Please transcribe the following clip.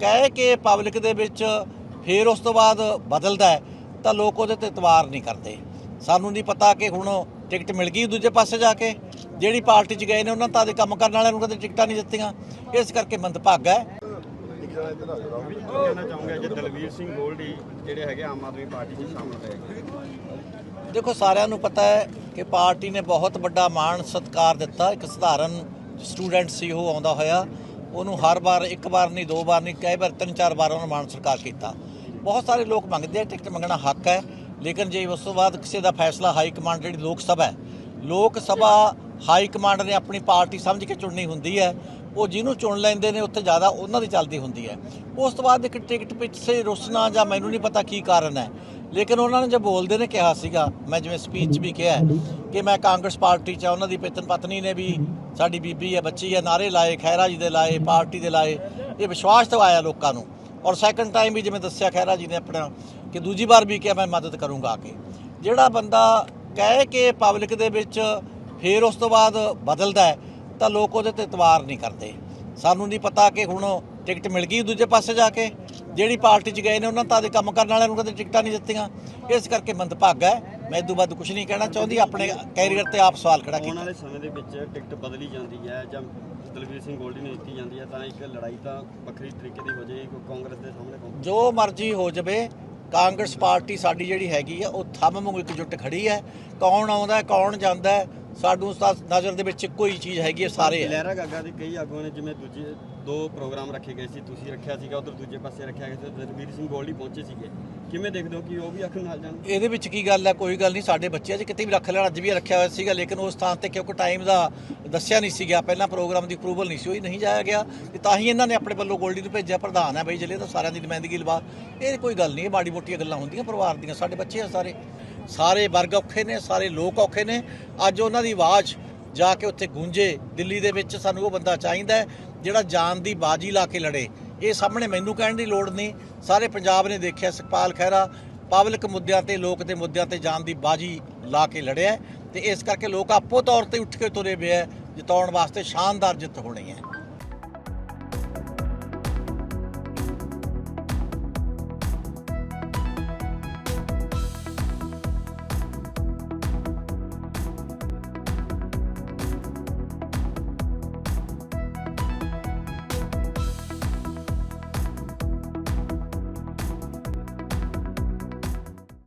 ਕਹਿ ਕੇ ਪਬਲਿਕ ਦੇ ਵਿੱਚ ਫੇਰ ਉਸ ਤੋਂ ਬਾਅਦ ਬਦਲਦਾ ਤਾਂ ਲੋਕ ਉਹਦੇ ਤੇ ਇਤਬਾਰ ਨਹੀਂ ਕਰਦੇ। ਸਾਨੂੰ ਨਹੀਂ ਪਤਾ ਕਿ ਹੁਣ ਟਿਕਟ ਮਿਲ ਗਈ ਦੂਜੇ ਪਾਸੇ ਜਾ ਕੇ। ਜਿਹੜੀ ਪਾਰਟੀ 'ਚ ਗਏ ਨੇ ਉਹਨਾਂ ਤਾਂ ਦੇ ਕੰਮ ਕਰਨ ਵਾਲਿਆਂ ਨੂੰ ਕਦੇ ਟਿਕਟਾਂ ਨਹੀਂ ਦਿੱਤੀਆਂ। ਇਸ ਕਰਕੇ ਮੰਦਭਾਗਾ ਹੈ। ਕਹਿਣਾ ਚਾਹੂੰਗਾ ਜੇ ਦਲਵੀਰ ਸਿੰਘ ਗੋਲਡੀ ਜਿਹੜੇ ਹੈਗੇ ਆਮ ਆਦਮੀ ਪਾਰਟੀ 'ਚ ਸ਼ਾਮਲ ਹੋਏ ਦੇਖੋ ਸਾਰਿਆਂ ਨੂੰ ਪਤਾ ਹੈ ਕਿ ਪਾਰਟੀ ਨੇ ਬਹੁਤ ਵੱਡਾ ਮਾਣ ਸਤਿਕਾਰ ਦਿੱਤਾ। ਇੱਕ ਸਧਾਰਨ ਸਟੂਡੈਂਟ ਸੀ ਉਹ ਆਉਂਦਾ ਹੋਇਆ। ਉਹਨੂੰ ਹਰ ਵਾਰ, ਇੱਕ ਵਾਰ ਨਹੀਂ, ਦੋ ਵਾਰ ਨਹੀਂ, ਕਈ ਵਾਰ ਤਿੰਨ, ਚਾਰ ਵਾਰ ਉਹਨੂੰ ਮਾਣ ਸਤਿਕਾਰ ਕੀਤਾ। ਬਹੁਤ ਸਾਰੇ ਲੋਕ ਮੰਗਦੇ ਆ, ਟਿਕਟ ਮੰਗਣਾ ਹੱਕ ਹੈ, ਲੇਕਿਨ ਜੇ ਉਸ ਤੋਂ ਬਾਅਦ ਕਿਸੇ ਦਾ ਫੈਸਲਾ ਹਾਈ ਕਮਾਂਡ ਜਿਹੜੀ ਲੋਕ ਸਭਾ ਹੈ, ਲੋਕ ਸਭਾ ਹਾਈ ਕਮਾਂਡ ਨੇ ਆਪਣੀ ਪਾਰਟੀ ਸਮਝ ਕੇ ਚੁਣਨੀ ਹੁੰਦੀ ਹੈ, ਉਹ ਜਿਹਨੂੰ ਚੁਣ ਲੈਂਦੇ ਨੇ, ਉੱਥੇ ਜ਼ਿਆਦਾ ਉਹਨਾਂ ਦੀ ਚੱਲਦੀ ਹੁੰਦੀ ਹੈ। ਉਸ ਤੋਂ ਬਾਅਦ ਇੱਕ ਟਿਕਟ ਪਿੱਛੇ ਰੁੱਸਣਾ ਜਾਂ ਮੈਨੂੰ ਨਹੀਂ ਪਤਾ ਕੀ ਕਾਰਨ ਹੈ ਲੇਕਿਨ ਉਹਨਾਂ ਨੇ ਜੇ ਬੋਲਦੇ ਨੇ ਕਿਹਾ ਸੀਗਾ, ਮੈਂ ਜਿਵੇਂ ਸਪੀਚ 'ਚ ਵੀ ਕਿਹਾ ਕਿ ਮੈਂ ਕਾਂਗਰਸ ਪਾਰਟੀ 'ਚ ਆ, ਉਹਨਾਂ ਦੀ ਪਤਨ ਪਤਨੀ ਨੇ ਵੀ ਸਾਡੀ ਬੀਬੀ ਹੈ, ਬੱਚੀ ਹੈ, ਨਾਰੇ ਲਾਏ ਖੈਰਾ ਜੀ ਦੇ ਲਾਏ, ਪਾਰਟੀ ਦੇ ਲਾਏ, ਇਹ ਵਿਸ਼ਵਾਸ ਦਿਵਾਇਆ ਲੋਕਾਂ ਨੂੰ। ਔਰ ਸੈਕੰਡ ਟਾਈਮ ਵੀ ਜਿਵੇਂ ਦੱਸਿਆ ਖੈਰਾ ਜੀ ਨੇ ਆਪਣਾ ਕਿ ਦੂਜੀ ਵਾਰ ਵੀ ਕਿਹਾ, ਮੈਂ ਮਦਦ ਕਰੂੰਗਾ ਆ ਕੇ। ਜਿਹੜਾ ਬੰਦਾ ਕਹਿ ਕੇ ਪਬਲਿਕ ਦੇ ਵਿੱਚ ਫਿਰ ਉਸ ਤੋਂ ਬਾਅਦ ਬਦਲਦਾ ਹੈ, ਤਾਂ ਲੋਕ ਉਹਦੇ ਤੇ ਇਤਵਾਰ ਨਹੀਂ ਕਰਦੇ। ਸਾਨੂੰ ਨਹੀਂ ਪਤਾ ਕਿ ਹੁਣ ਟਿਕਟ ਮਿਲ ਗਈ ਦੂਜੇ ਪਾਸੇ ਜਾ ਕੇ। ਜਿਹੜੀ ਪਾਰਟੀ 'ਚ ਗਏ ਨੇ ਉਹਨਾਂ ਤਾਂ ਦੇ ਕੰਮ ਕਰਨ ਵਾਲਿਆਂ ਨੂੰ ਕਦੇ ਟਿਕਟਾਂ ਨਹੀਂ ਦਿੱਤੀਆਂ। ਇਸ ਕਰਕੇ ਮੰਦਭਾਗਾ ਹੈ। ਮੈਂ ਤੋਂ ਵੱਧ ਕੁਝ ਨਹੀਂ ਕਹਿਣਾ ਚਾਹੁੰਦੀ। ਆਪਣੇ ਕੈਰੀਅਰ ਤੇ ਆਪ ਸਵਾਲ ਖੜਾ ਆਉਣ ਕੀਤਾ ਵਾਲੇ ਸਮੇਂ ਦੇ ਵਿੱਚ ਟਿਕਟ ਬਦਲੀ ਜਾਂਦੀ ਹੈ ਜਾਂ ਦਲਵੀਰ ਸਿੰਘ ਗੋਲਡੀ ਨੂੰ ਦਿੱਤੀ ਜਾਂਦੀ ਹੈ ਤਾਂ ਇੱਕ ਲੜਾਈ ਤਾਂ ਵੱਖਰੀ ਤਰੀਕੇ ਦੀ ਹੋ ਜਾਏਗੀ। ਕੋਈ ਕਾਂਗਰਸ ਦੇ ਸਾਹਮਣੇ ਜੋ ਮਰਜ਼ੀ ਹੋ ਜਾਵੇ ਕਾਂਗਰਸ ਪਾਰਟੀ ਸਾਡੀ ਜਿਹੜੀ ਹੈਗੀ ਆ ਉਹ ਥੰਮ ਵਾਂਗੂ ਇਕਜੁੱਟ ਖੜੀ ਹੈ। ਕੌਣ ਆਉਂਦਾ ਕੌਣ ਜਾਂਦਾ ਸਾਨੂੰ ਤਾਂ ਨਜ਼ਰ ਦੇ ਵਿੱਚ ਹੀ ਚੀਜ਼ ਹੈਗੀ ਹੈ ਸਾਰੇ ਹੈ ਲਹਿਰਾ ਗਾਗਾ ਦੇ ਕਈ ਆਗੂਆਂ ਨੇ ਜਿਵੇਂ ਦੂਜੇ ਦੋ ਪ੍ਰੋਗਰਾਮ ਰੱਖੇ ਗਏ ਸੀ ਤੁਸੀਂ ਰੱਖਿਆ ਸੀਗਾ ਉਧਰ ਦੂਜੇ ਪਾਸੇ ਰੱਖਿਆ ਗਿਆ ਸੀ ਦਲਵੀਰ ਸਿੰਘ ਗੋਲਡੀ ਪਹੁੰਚੇ ਸੀਗੇ। ਕਿਵੇਂ ਦੇਖਦੇ ਹੋ ਕਿ ਉਹ ਵੀ ਅੱਖ ਨਾਲ ਜਾਣ? ਇਹਦੇ ਵਿੱਚ ਕੀ ਗੱਲ ਹੈ ਕੋਈ ਗੱਲ ਨਹੀਂ ਸਾਡੇ ਬੱਚੇ ਅੱਜ ਕਿਤੇ ਵੀ ਰੱਖ ਲੈਣ ਅੱਜ ਵੀ ਰੱਖਿਆ ਹੋਇਆ ਸੀਗਾ ਲੇਕਿਨ ਉਸ ਥਾਂ ਤੇ ਕਿਉਂਕਿ ਟਾਈਮ ਦਾ ਦੱਸਿਆ ਨਹੀਂ ਸੀਗਾ ਪਹਿਲਾਂ ਪ੍ਰੋਗਰਾਮ ਦੀ ਅਪਰੂਵਲ ਨਹੀਂ ਸੀ ਹੋਈ ਨਹੀਂ ਜਾਇਆ ਗਿਆ ਤੇ ਤਾਂ ਹੀ ਇਹਨਾਂ ਨੇ ਆਪਣੇ ਵੱਲੋਂ ਗੋਲਡੀ ਨੂੰ ਭੇਜਿਆ ਪ੍ਰਧਾਨ ਹੈ ਬਈ ਜਲੇ ਤਾਂ ਸਾਰਿਆਂ ਦੀ ਨੁਮਾਇੰਦਗੀ ਲਵਾ। ਇਹ ਕੋਈ ਗੱਲ ਨਹੀਂ ਇਹ ਮਾੜੀ ਮੋਟੀਆਂ ਗੱਲਾਂ ਹੁੰਦੀਆਂ ਪਰਿਵਾਰ ਦੀਆਂ ਸਾਡੇ ਬੱਚੇ ਆ ਸਾਰੇ। ਸਾਰੇ ਵਰਗ ਔਖੇ ਨੇ, ਸਾਰੇ ਲੋਕ ਔਖੇ ਨੇ। ਅੱਜ ਉਹਨਾਂ ਦੀ ਆਵਾਜ਼ ਜਾ ਕੇ ਉੱਥੇ ਗੂੰਜੇ, ਦਿੱਲੀ ਦੇ ਵਿੱਚ ਸਾਨੂੰ ਉਹ ਬੰਦਾ ਚਾਹੀਦਾ ਜਿਹੜਾ ਜਾਨ ਦੀ ਬਾਜੀ ਲਾ ਕੇ ਲੜੇ। ਇਹ ਸਾਹਮਣੇ ਮੈਨੂੰ ਕਹਿਣ ਦੀ ਲੋੜ ਨਹੀਂ। ਸਾਰੇ ਪੰਜਾਬ ਨੇ ਦੇਖਿਆ, ਸੁਖਪਾਲ ਖਹਿਰਾ ਪਬਲਿਕ ਮੁੱਦਿਆਂ ਤੇ, ਲੋਕ ਦੇ ਮੁੱਦਿਆਂ ਤੇ ਜਾਨ ਦੀ ਬਾਜੀ ਲਾ ਕੇ ਲੜਿਆ ਹੈ ਤੇ ਇਸ ਕਰਕੇ ਲੋਕ ਆਪੋ ਤੌਰ ਤੇ ਉੱਠ ਕੇ ਤੁਰੇ ਪਏ ਜਿਤਾਉਣ ਵਾਸਤੇ ਸ਼ਾਨਦਾਰ ਜਿੱਤ ਹੋਣੀ ਹੈ।